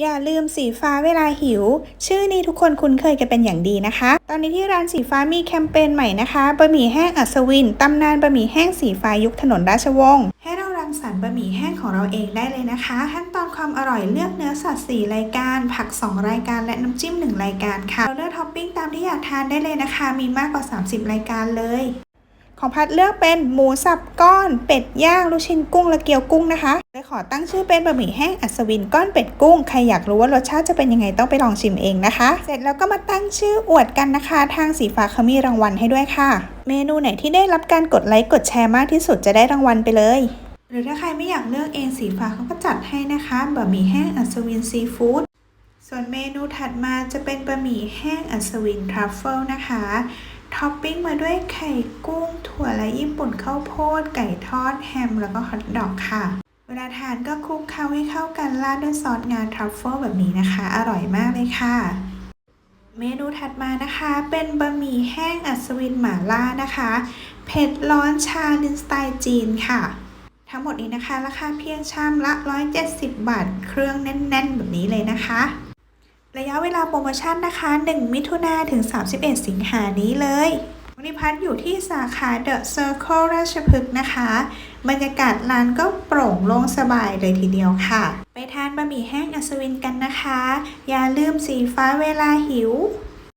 อย่าลืมสีฟ้าเวลาหิว ชื่อนี้ทุกคนคุ้นเคยกันเป็นอย่างดีนะคะ ตอนนี้ที่ร้านสีฟ้ามีแคมเปญใหม่นะคะบะหมี่แห้งอัศวินตำนานบะหมี่แห้งสีฟ้ายุคถนนราชวงศ์ให้เรารังสรรค์บะหมี่แห้งของเราเองได้เลยนะคะ ขั้นตอนความอร่อยเลือกเนื้อสัตว์4รายการ ผัก 2 รายการและน้ำจิ้ม 1 รายการค่ะเราเลือกท็อปปิ้งตามที่อยากทานได้เลยนะคะ มีมากกว่า 30 รายการเลย ของพัดเลือกเป็นหมูสับก้อน เป็ดย่างลูกชิ้นกุ้งและเกี๊ยวกุ้งนะคะเลยขอตั้งชื่อเป็นบะหมี่แห้งอัศวินก้อนเป็ดกุ้ง ใครอยากรู้ว่ารสชาติจะเป็นยังไงต้องไปลองชิมเองนะคะ เสร็จแล้วก็มาตั้งชื่ออวดกันนะคะ ทางสีฟ้าเขามีรางวัลให้ด้วยค่ะ เมนูไหนที่ได้รับการกดไลค์กดแชร์มากที่สุดจะได้รางวัลไปเลย หรือถ้าใครไม่อยากเลือกเองสีฟ้าเขาก็จัดให้นะคะบะหมี่แห้งอัศวินซีฟู้ดส่วนเมนูถัดมาจะเป็นบะหมี่แห้งอัศวินทรัฟเฟิลนะคะ ท็อปปิ้งมาด้วยไข่กุ้ง ถั่วและญี่ปุ่นข้าวโพด ไก่ทอด แฮม แล้วก็ฮอทดอกค่ะ เวลาทานก็คลุกเคล้าให้เข้ากันราดด้วยซอสงาทรัฟเฟิลแบบนี้นะคะ อร่อยมากเลยค่ะ เมนูถัดมานะคะ เป็นบะหมี่แห้งอัศวินหม่าล่านะคะ เผ็ดร้อนชาลินสไตล์จีนค่ะทั้งหมดนี้นะคะ ราคาเพียงชามละ 170 บาท เครื่องแน่น ๆ แบบนี้เลยนะคะ ระยะเวลาโปรโมชั่นนะคะ 1 มิถุนาถึง 31 สิงหานี้เลยวันนี้พัทอยู่ที่สาขา The Circle ราชพฤกษ์นะคะ บรรยากาศร้านก็โปร่งโล่งสบายเลยทีเดียวค่ะ ไปทานบะหมี่แห้งอัศวินกันนะคะ อย่าลืมสีฟ้าเวลาหิว